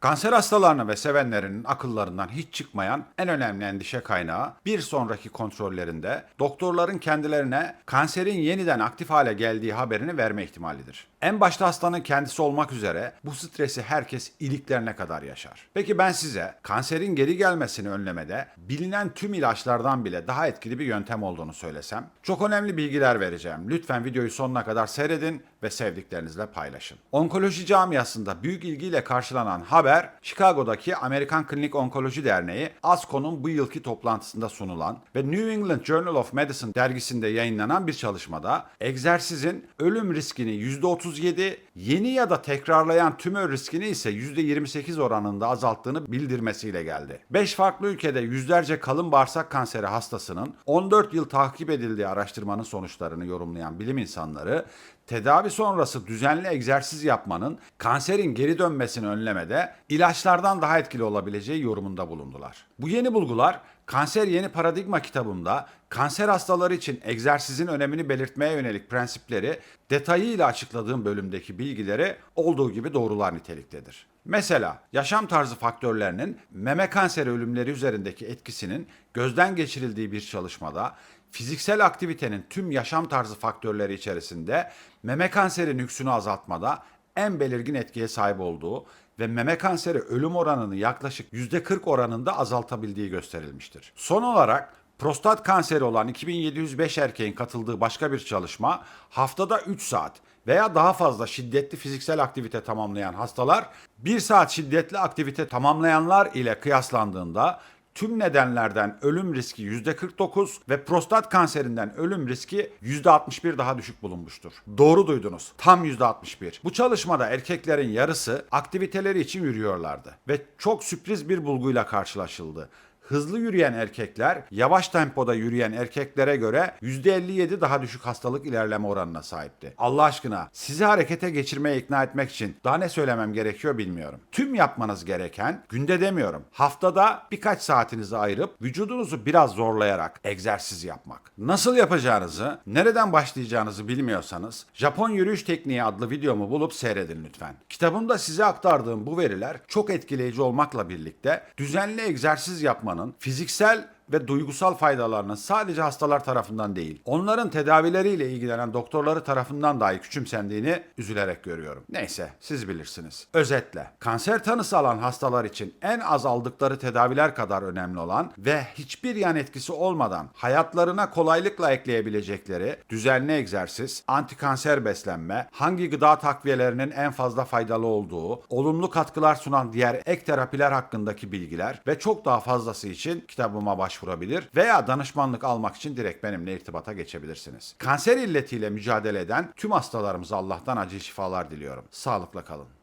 Kanser hastalarının ve sevenlerinin akıllarından hiç çıkmayan en önemli endişe kaynağı bir sonraki kontrollerinde doktorların kendilerine kanserin yeniden aktif hale geldiği haberini verme ihtimalidir. En başta hastanın kendisi olmak üzere bu stresi herkes iliklerine kadar yaşar. Peki ben size kanserin geri gelmesini önlemede bilinen tüm ilaçlardan bile daha etkili bir yöntem olduğunu söylesem, çok önemli bilgiler vereceğim. Lütfen videoyu sonuna kadar seyredin ve sevdiklerinizle paylaşın. Onkoloji camiasında büyük ilgiyle karşılanan haber, Chicago'daki Amerikan Klinik Onkoloji Derneği ASCO'nun bu yılki toplantısında sunulan ve New England Journal of Medicine dergisinde yayınlanan bir çalışmada egzersizin ölüm riskini %37, yeni ya da tekrarlayan tümör riskini ise %28 oranında azalttığını bildirmesiyle geldi. 5 farklı ülkede yüzlerce kalın bağırsak kanseri hastasının 14 yıl takip edildiği araştırmanın sonuçlarını yorumlayan bilim insanları tedavi sonrası düzenli egzersiz yapmanın kanserin geri dönmesini önlemede ilaçlardan daha etkili olabileceği yorumunda bulundular. Bu yeni bulgular Kanser Yeni Paradigma kitabımda kanser hastaları için egzersizin önemini belirtmeye yönelik prensipleri detayıyla açıkladığım bölümdeki bilgileri olduğu gibi doğrular niteliktedir. Mesela yaşam tarzı faktörlerinin meme kanseri ölümleri üzerindeki etkisinin gözden geçirildiği bir çalışmada fiziksel aktivitenin tüm yaşam tarzı faktörleri içerisinde meme kanseri nüksünü azaltmada en belirgin etkiye sahip olduğu ve meme kanseri ölüm oranını yaklaşık %40 oranında azaltabildiği gösterilmiştir. Son olarak prostat kanseri olan 2705 erkeğin katıldığı başka bir çalışma haftada 3 saat veya daha fazla şiddetli fiziksel aktivite tamamlayan hastalar 1 saat şiddetli aktivite tamamlayanlar ile kıyaslandığında tüm nedenlerden ölüm riski %49 ve prostat kanserinden ölüm riski %61 daha düşük bulunmuştur. Doğru duydunuz. Tam %61. Bu çalışmada erkeklerin yarısı aktiviteleri için yürüyorlardı ve çok sürpriz bir bulguyla karşılaşıldı hızlı yürüyen erkekler yavaş tempoda yürüyen erkeklere göre %57 daha düşük hastalık ilerleme oranına sahipti. Allah aşkına sizi harekete geçirmeye ikna etmek için daha ne söylemem gerekiyor bilmiyorum. Tüm yapmanız gereken günde demiyorum haftada birkaç saatinizi ayırıp vücudunuzu biraz zorlayarak egzersiz yapmak. Nasıl yapacağınızı, nereden başlayacağınızı bilmiyorsanız Japon Yürüyüş Tekniği adlı videomu bulup seyredin lütfen. Kitabımda size aktardığım bu veriler çok etkileyici olmakla birlikte düzenli egzersiz yapmanın fiziksel ve duygusal faydalarının sadece hastalar tarafından değil, onların tedavileriyle ilgilenen doktorları tarafından dahi küçümsendiğini üzülerek görüyorum. Neyse, siz bilirsiniz. Özetle, kanser tanısı alan hastalar için en az aldıkları tedaviler kadar önemli olan ve hiçbir yan etkisi olmadan hayatlarına kolaylıkla ekleyebilecekleri düzenli egzersiz, antikanser beslenme, hangi gıda takviyelerinin en fazla faydalı olduğu, olumlu katkılar sunan diğer ek terapiler hakkındaki bilgiler ve çok daha fazlası için kitabıma başvurabilirsiniz başvurabilir veya danışmanlık almak için direkt benimle irtibata geçebilirsiniz. Kanser illetiyle mücadele eden tüm hastalarımıza Allah'tan acil şifalar diliyorum. Sağlıkla kalın.